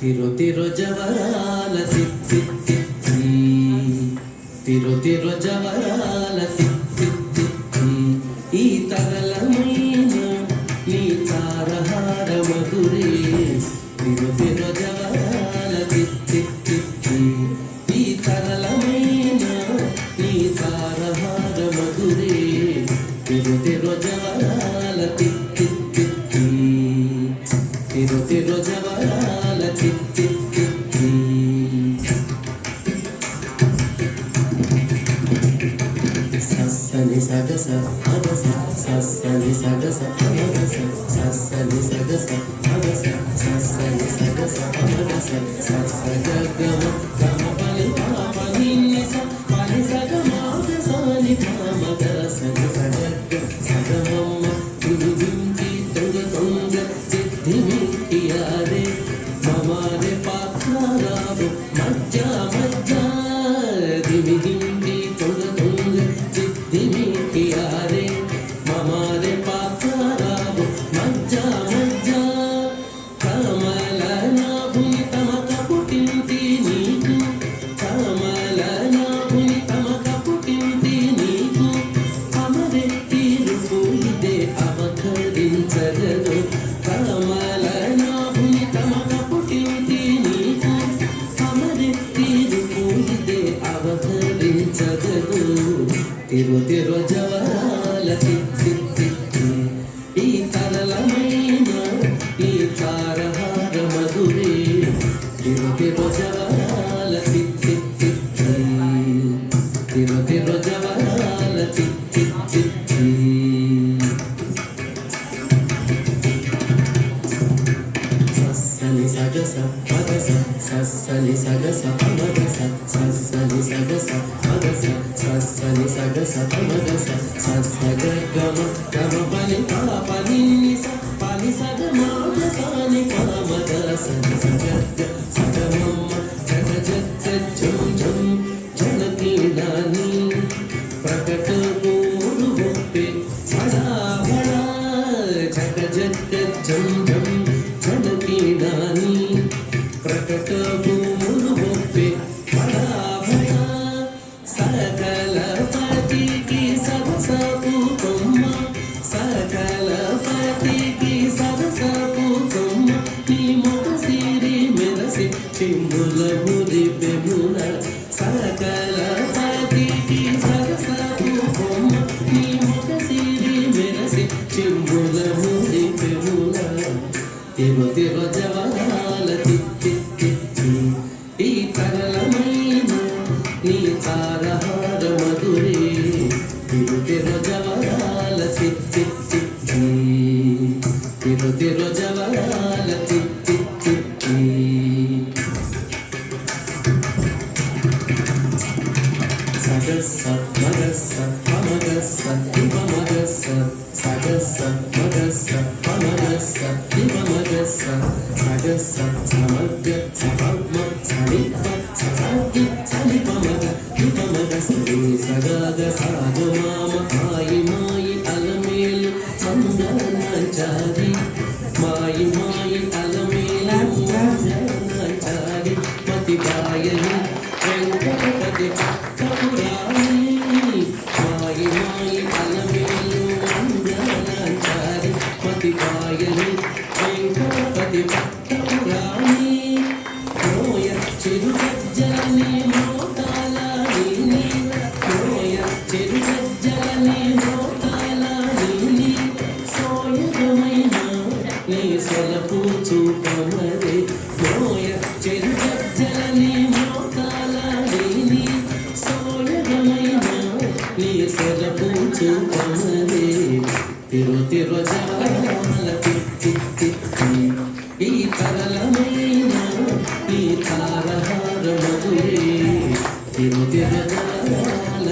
తిరు తిరు జవరాల తిత్తి తిత్తి తిరు తిరు జవరాల తిత్తి తిత్తి ఈ తరలమైన నీ తారహార మధురే తిరు తిరు జవరాల తిత్తి తిత్తి ఈ తరలమైన నీ తారహార మధురే తిరు తిరు జవరాల తిరు తిరు జవరాల తిత్తి తిత్తి సస్సని సగస అగస సస్సని సగస అగస సస్సని సగస అగస సస్సని సగస అగస సస్స గగమ గమ పని పాప నిన్నిస పని సగమ సని పామ గస సగగ సగమమ్మ తులుగుంచి తొంగ తొంగ సిద్ధి మిట్టియారే సిద్ధి తిరు తిరు జవరాల తిత్తి సగస పదస సస్సలి సగస మగస సస్సలి సగస పదస సస్సలి సగస మగస సస్స గమ గమ పని పాప నిన్నిస పని సగ మామ సాని పామ గస సగ సగ మమ్మ జగ జగ జం జం జన క్రీడాని ప్రకట మూడు ఒప్పే సదా బడా జగ జగ జం జం. మెరసి చిమ్ముల మురి సకల పతికి సరసపు బొమ్మ నీ ముఖ సిరి మెరసి చిమ్ముల మురి బెమున తిరు తిరు జవ సగస్స మగస్స పమగస్స దివమగస్స సగస్స మగస్స పమగస్స దివమగస్స సగస్స సమగ్గ సపమ్మ మామ మాయి మాయి అలమేలు మాయి మాయి Sati Kaya Ni Ni the Sati Kaya Ni ఈ తరలమైన ఈ తారహార మధురే. తిరు తిరు జవాల